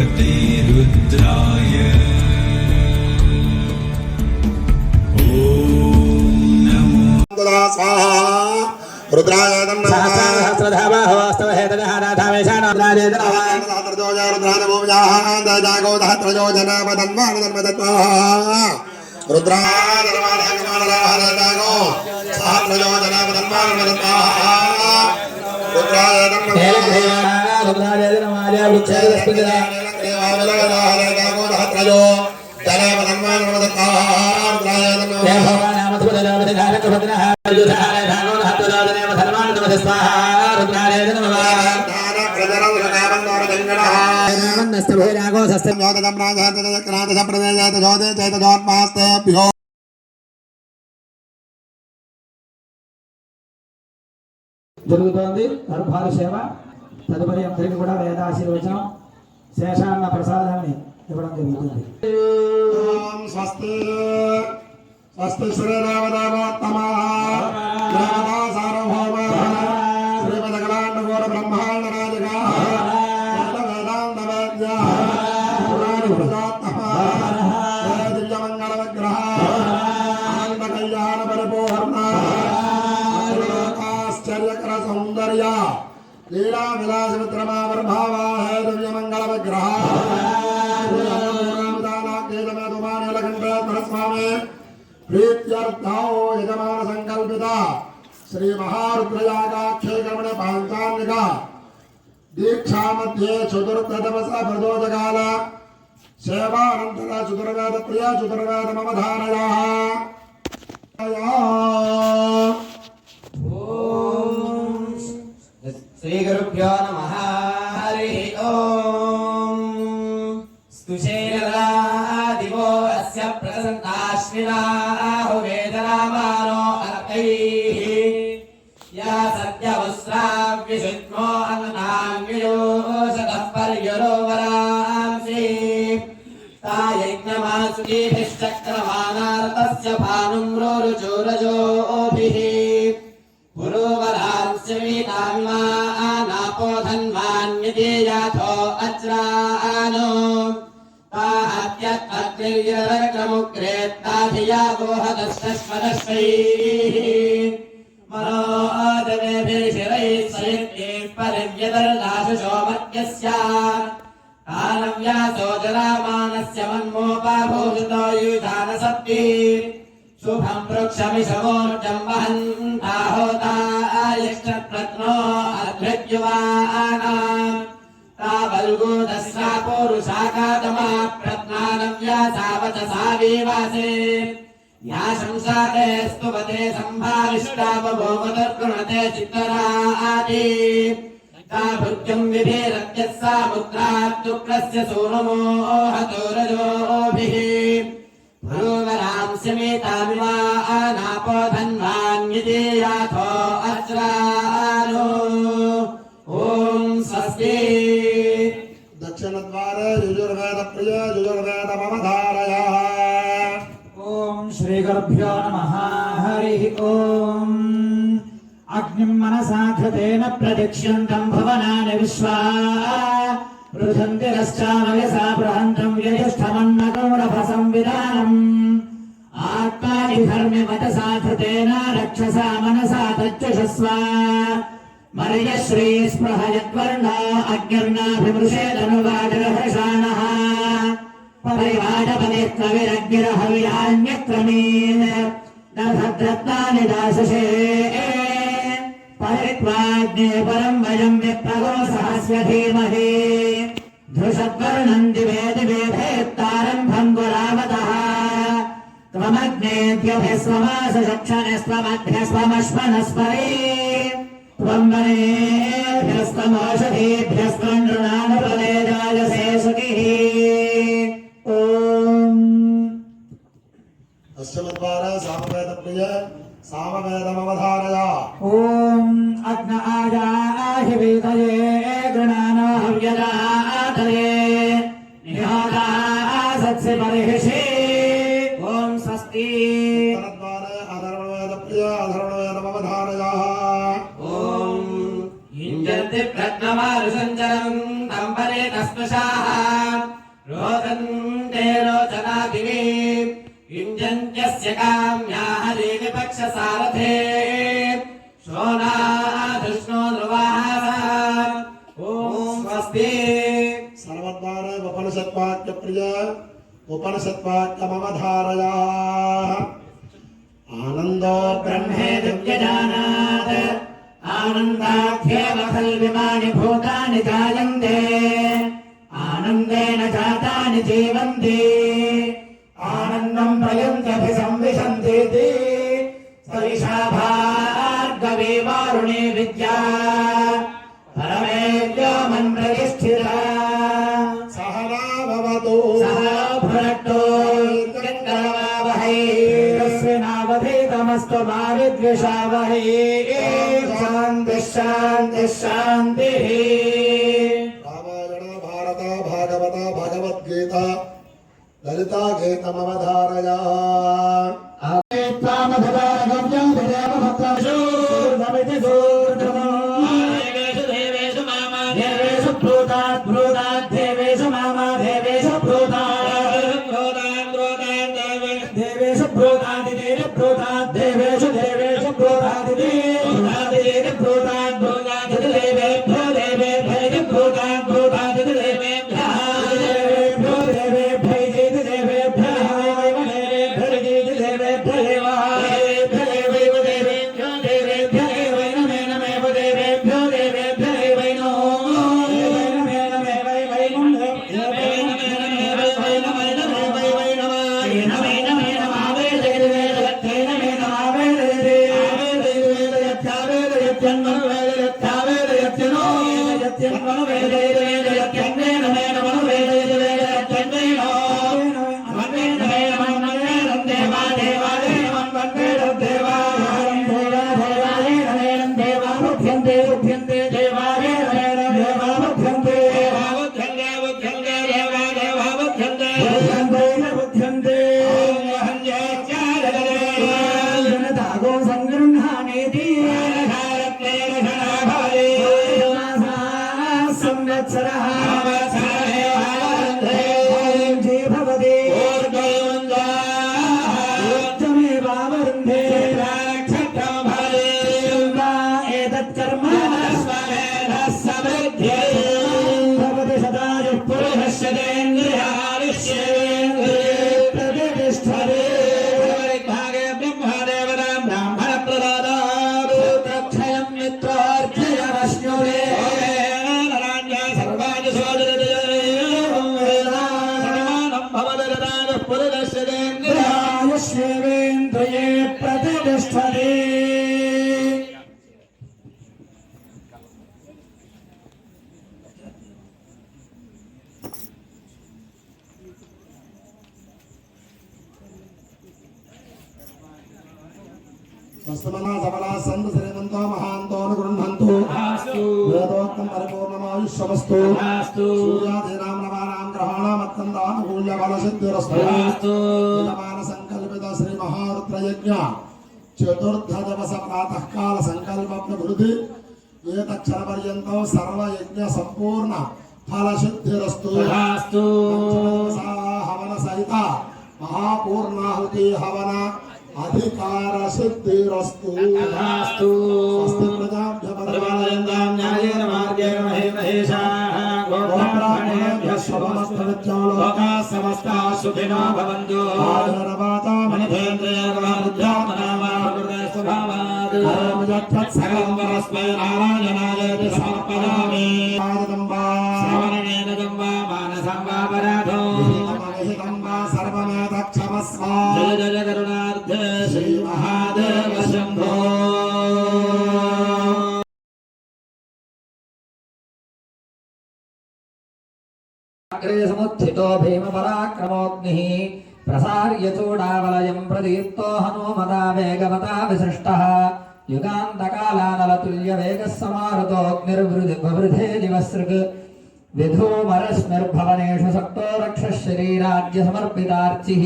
गणपते रुद्राय ॐ नमो तदा स्वाहा रुद्राय नमः सहस्रजो रुद्राय भूम्याः दजागो सहस्रजो जनामदन्वान धर्मदत्वाः रुद्राय धर्माधागमानलाहरजागो सहस्रजो जनामदन्वान धर्मदत्वाः रुद्राय नमः सहस्रजो जनामदन्वान धर्मदत्वाः रुद्राय नमः జ్యోతిజమ్రాజాతజక్రాతసప్రదేశాతజోదే జరుగుతోంది గర్భాల సేవ తదుపరి అందరికీ కూడా వేదాశీర్వచనం శేషాన్న ప్రసాదాన్ని ఇవ్వడం జరుగుతుంది. స్వస్తి స్వస్తి శ్రీరామదామోత్తమా దీక్షా మధ్యే చతుర్థదవస ప్రదోజకాల సేవానంతర చతుర్వేద ప్రియ చతుర్వేద మమ ధారయా శ్రీగురుభ్యో నమ హరి ఓం. స్తుషేరదివో पर्युरोवरांसि ता यज्ञमासुकीभिश्चक्रमानारतस्य भानुम् रोरुचोरजोभिः पुरोवरांस्य वीतान्मा नापो धन्वान्यदेयाथो अज्रानो। ताहत्यग्निर्यरक्रमुग्रेत्ताधिया गोहदस्य स्मरस्वैः పరివ్యదర్దాశుషో మధ్యస్య కాలవ్యాసో జరామానస్య మన్మోపాభూషితో యుధానసత్తి శుభం వృక్షమిషమోర్జం వహంతాహోతాయష్టప్రత్నో అభ్యద్యువానాం తావల్గోదస్రా పౌరుషాకాదమా ప్రజ్ఞానవ్యాసావచ సావేవాసే యా శంసాతే స్తువతే సంభావిష్టావభోమదర్గృణతే చిత్తరాది. తా భృత్యం విభేరత్య సా ముద్రాత్తుక్రస్య సోనమోహతోరజోభిः భూవరాంస్య మేతామివానాపో ధన్వాన్యదేయాథో అజ్రానో ఓం స్వస్తి. దక్షిణ ద్వారే యజుర్వేద ప్రియ యజుర్వేద మమ ధారయా ఓం శ్రీ గురుభ్యో నమ హరి ఓం అగ్నిం మనసాధృతేన ప్రదక్ష్యంతం భవనాని విశ్వా పృథంతి రశ్చామయసా బృహంతం యజుష్టమన్నగౌరభ సంవిధానం ఆత్మాని परिवाडपवित्रविरग्निरहविरान्यक्रमेण दभद्रत्वानि दाससे। परित्वाग्ने परम् वयम् विप्रगो सहस्य धीमहि धृषद्वर्णम् दिवे दिवे भेत्तारम्भम् चत्वार सामवेदप्रिय सामवेदमवधारय ॐ अग्न आयाहि वेदये गृणानो हव्यदातये निहादा सत्स्य बर्हिषि ॐ स्वस्ति। उत्तरद्वार अधर्मवेदप्रिय अधर्मवेदमवधारयः तम्बरे तस्मशाः। युञ्जन्त्यस्य काम्याः देविपक्षसारथे शोणाधृष्णो ध्रुवाः ॐ स्वस्ति सर्वद्वार उपनिषद्वाक्य प्रिय उपनिषद्वाक्यमवधारया आनन्दो ब्रह्मे दिव्यजानात् आनन्दाख्येव खल्विमानि भूतानि जायन्ते आनन्देन जातानि जीवन्ति आनन्दम् प्रयन्त्यभिसंविशन्तीति। सविषा भार्गवे वारुणे विद्या। परमेभ्यो मन्त्रयिष्ठिरा सहना भवतु सह भुनक्तो गङ्गावावहै तस्मिनावधीतमस्तु मा विद्विषावहै शान्तिः शान्तिः। ललिता భవతి आयुष्येवेन्द्रिये प्रतिष्ठते స్వస్థమనా సబలా సంతు శ్రీమంతో మహాంతో గృహంతు వేదోక్తం పరిపూర్ణమాయుష్యమస్తు సూర్యాదీనాం నవానాం గ్రహాణామత్తందానుకూల్య బలసిద్ధిరస్తు యజమాన సంకల్పిత శ్రీ మహారుద్రయజ్ఞ చతుర్థ దివస ప్రాతకాల సంకల్ప ప్రభృతి ఏతక్షర పర్యంతం సర్వయజ్ఞ సంపూర్ణ ఫలసిద్ధిరస్తు. హవన సహిత మహాపూర్ణాహుతి హవన అధికార సిద్ధిరస్తు స్వస్తి ప్రజాభ్య పరిపాలయంతాం న్యాయేన మార్గేణ మహే మహేషాః గోబ్రాహ్మణేభ్యः శుభమస్తు నిత్యం లోకాः సమస్తాः సుఖినో భవంతు. సకలం పరస్మై నారాయణాయ సమర్పయామి శ్రవణేన దంబా మానసం వా పరాధో సర్వమేతక్షమస్వా జయ జయ కరుణార్థ శ్రీ మహాదేవ శంభో అగ్రే సముత్థితో భీమపరాక్రమోగ్నిः ప్రసార్య చూడావలయం ప్రదీప్తో హనుమదా వేగవతా విసృష్టः యుగాంతకాలానలతుల్య వేగ సమారతోగ్నిర్వృధే దివసృక్ విధూమరస్మిర్భవనేషు సక్తో రక్షశరీరాజ్య సమర్పితార్చి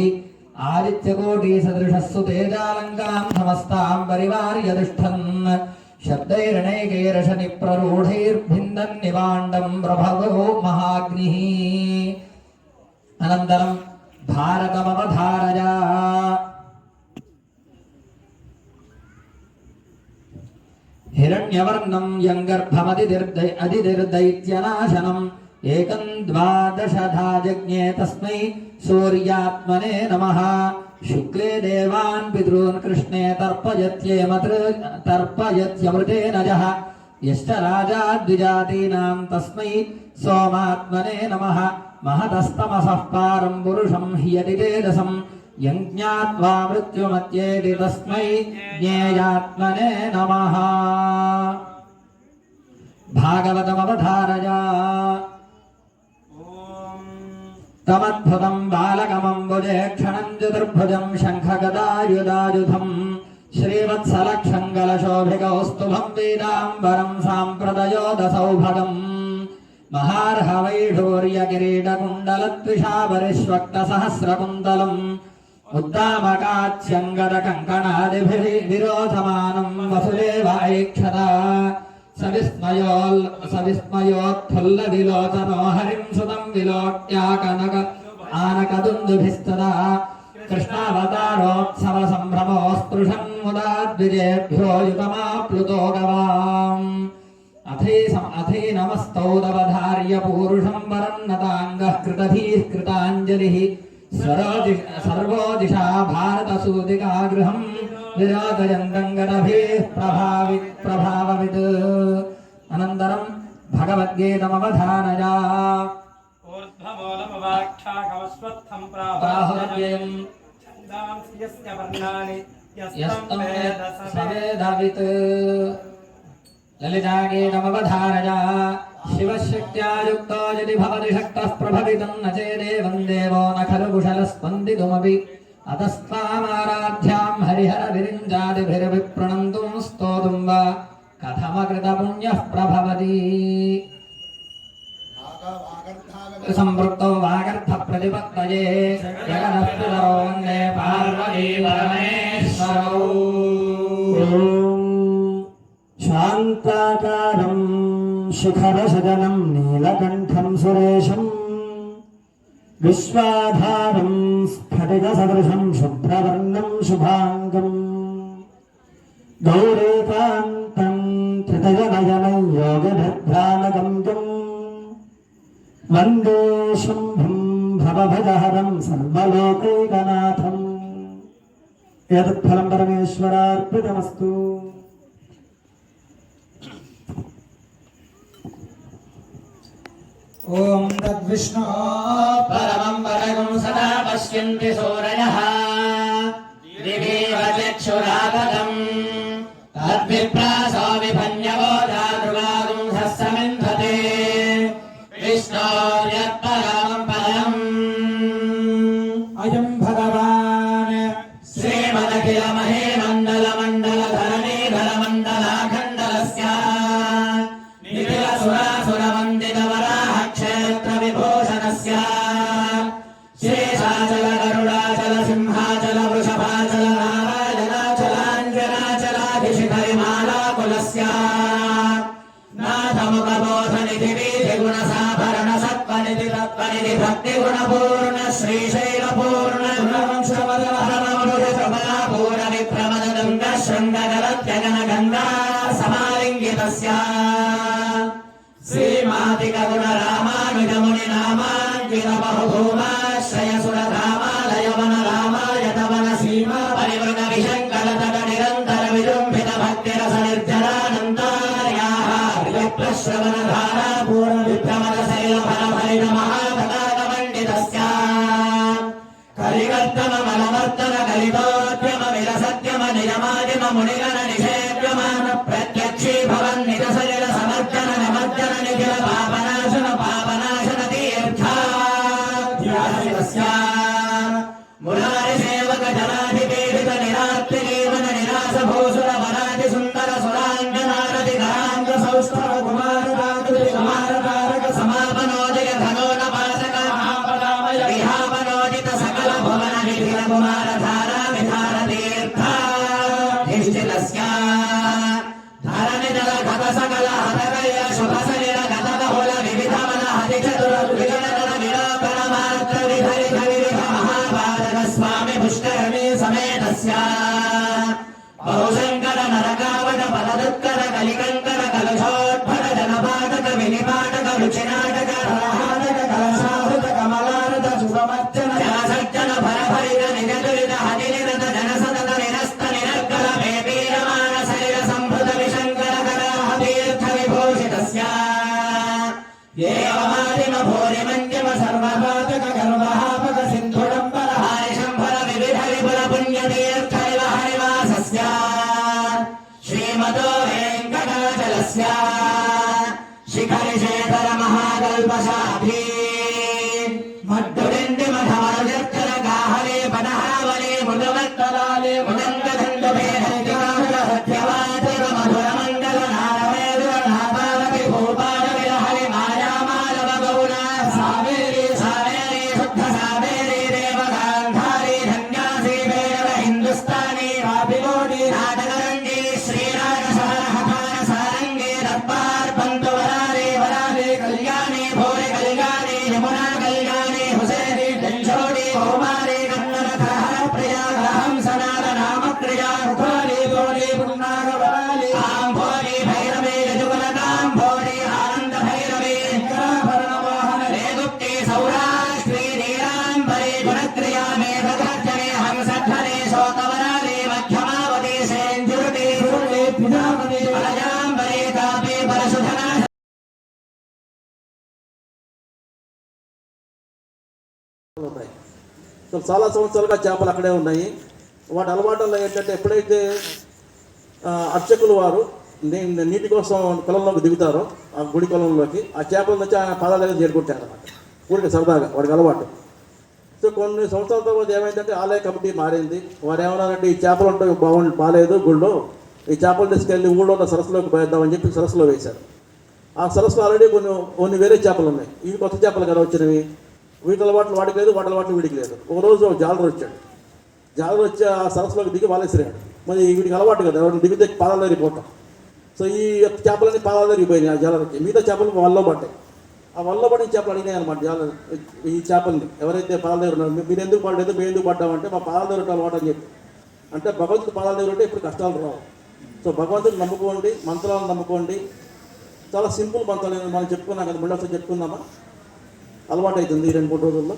ఆదిత్యకోటి సదృశస్సు తేజాలంకాం సమస్తాం పరివార్యతిష్టన్ శబ్దైరణైకైరశని ప్రరూఢైర్భిందన్ నివాండం ప్రభగో మహాగ్ని అనంతరం భారతమవధారజా हिरण्यवर्णं यङ्गर्भमदिर्दै अदिर्दैत्यनाशनम् एकम् द्वादशधा जज्ञे तस्मै सूर्यात्मने नमः शुक्ले देवान् पितॄन् कृष्णे तर्पयत्येमतृ तर्पयत्यमृतेन जः यश्च राजा द्विजातीनाम् तस्मै सोमात्मने नमः महतस्तमसः पारम् पुरुषम् ह्यतितेजसम् यम् ज्ञात्वा मृत्युमत्येति तस्मै ज्ञेयात्मने नमः भागवतमवधारया तमद्भुतम् बालकमम्बुजे क्षणम् चतुर्भुजम् शङ्खगदायुधायुधम् श्रीवत्सलक्षम् कलशोभिकौस्तुभम् पीताम्बरम् साम्प्रदयोदसौभगम् महार्हवैढूर्यकिरीटकुण्डलत्विषावरिष्वक्तसहस्रकुन्तलम् उद्दामकाच्यङ्गदकङ्कणादिभिः विरोधमानम् वसुदेव ऐक्षता सविस्मयोल् सविस्मयोत्फुल्लविलोचनो हरिम् सुतम् विलोक्याकनक आनकदुन्दुभिस्तदा कृष्णावतारोत्सवसम्भ्रमोऽस्पृशन् मुदा द्विजेभ्यो युतमाप्लुतो गवाम् अथै अथैनमस्तौदवधार्य पूरुषम् वरन्नताङ्गः कृतधीः कृताञ्जलिः स्वरोदिश सर्वो दिशा भारतसूतिकागृहम् विराजयन्तम् गणभिः प्रभावि प्रभाववित् अनन्तरम् भगवद्गीतमवधानया ऊर्ध्वमूलमवाक्षाकवस्वत्थम् प्राहुरव्ययम् छन्दांसि यस्य वर्णानि यस्तं यस्तं वेद स वेद सवेदवित् ललितागीतमवधारया शिवशक्त्यायुक्तो यदि भवति शक्तः प्रभवितम् न चेदेवम् देवो न खलु कुशलस्पन्दितुमपि अतस्त्वामाराध्याम् हरिहरविरिञ्जादिभिर्विप्रणन्तुम् स्तोतुम् वा कथमकृतपुण्यः प्रभवति संवृत्तो वागर्थप्रतिपत्तये जगदस्तितरो वन्दे पार्वती परमेश्वरौ शान्ताकारम् శిఖరసదనం నీలకంఠం సురేశం విశ్వాధారం స్ఫటికసదృశం శుభ్రవర్ణం శుభాంగం గౌరీకాంతం త్రితయనయనం యోగభద్రానగంగం వందే శంభుం భవభజహరం సర్వలోకైకనాథం ఏతత్ఫలం పరమేశ్వరార్పితమస్తు ॐ तद्विष्णो परमं परगं सदा पश्यन्ति सूरयः। दिवेवचक्षुरापदम् तद्विप्रासो विभन्यवो दातृगागुंसः समिन्धते। विष्णोर्यत्परमं पदम्। अयं भगवान् श्रीमदखिलमहे विप्रमददङ्ग शृङ्गगलत्यगन गङ्गा समालिङ्गितस्य श्रीमातिकगुण ఉన్నాయి. సో చాలా సంవత్సరాలుగా చేపలు అక్కడే ఉన్నాయి. వాటి అలవాటులో ఏంటంటే ఎప్పుడైతే అర్చకులు వారు నేను నీటి కోసం కులంలోకి దిగుతారో ఆ గుడి కొలంలోకి ఆ చేపలను వచ్చి ఆయన పాదాల దగ్గర చేరుకుంటారు అనమాట ఊరికి సరదాగా వాడికి అలవాటు. సో కొన్ని సంవత్సరాల తర్వాత ఏమైందంటే ఆలయ కమిటీ మారింది. వారు ఏమన్నారంటే ఈ చేపలు ఉంటే బాగుండి బాగాలేదు గుళ్ళో ఈ చేపలు తీసుకెళ్ళి ఊళ్ళో ఉన్న సరస్సులోకి పోయేద్దామని చెప్పి సరస్సులో వేశారు. ఆ సరస్సులో ఆల్రెడీ కొన్ని కొన్ని వేరే చేపలు ఉన్నాయి. ఇవి కొత్త చేపలు కదా వచ్చినవి? వీటి అలవాట్లు వాడికి లేదు వాటి అలవాట్లు వీడికి లేదు. ఒక రోజు జాలరు వచ్చాడు. జాలరు వచ్చి ఆ సరస్సులోకి దిగి వాలేసిరాడు. మరి వీడికి అలవాటు కదా ఎవరిని దిగితే పాదాలు ఎరిగిపోతాం సో ఈ చేపలన్నీ పాదాలు ఎరిగిపోయినాయి ఆ జాలరికి. మిగతా చేపలు వల్ల పడ్డాయి. ఆ వల్ల పడిన చేపలు అడిగినాయి అనమాట జాల ఈ చేపల్ని ఎవరైతే పాదాల దగ్గర ఉన్నారో మీరు ఎందుకు పడలేదు మేము ఎందుకు పడ్డామంటే మా పాదాల దగ్గర అలవాటు అని చెప్పి. అంటే భగవంతుడు పాదాల దగ్గర ఉంటే ఇప్పుడు కష్టాలు రావు. సో భగవంతుని నమ్ముకోండి మంత్రాలను నమ్ముకోండి. చాలా సింపుల్ మంత్రాలు మనం చెప్పుకున్నాం కదా మళ్ళీ ఒకసారి చెప్పుకుందామా? అలవాటు అవుతుంది ఈ రెండు మూడు రోజుల్లో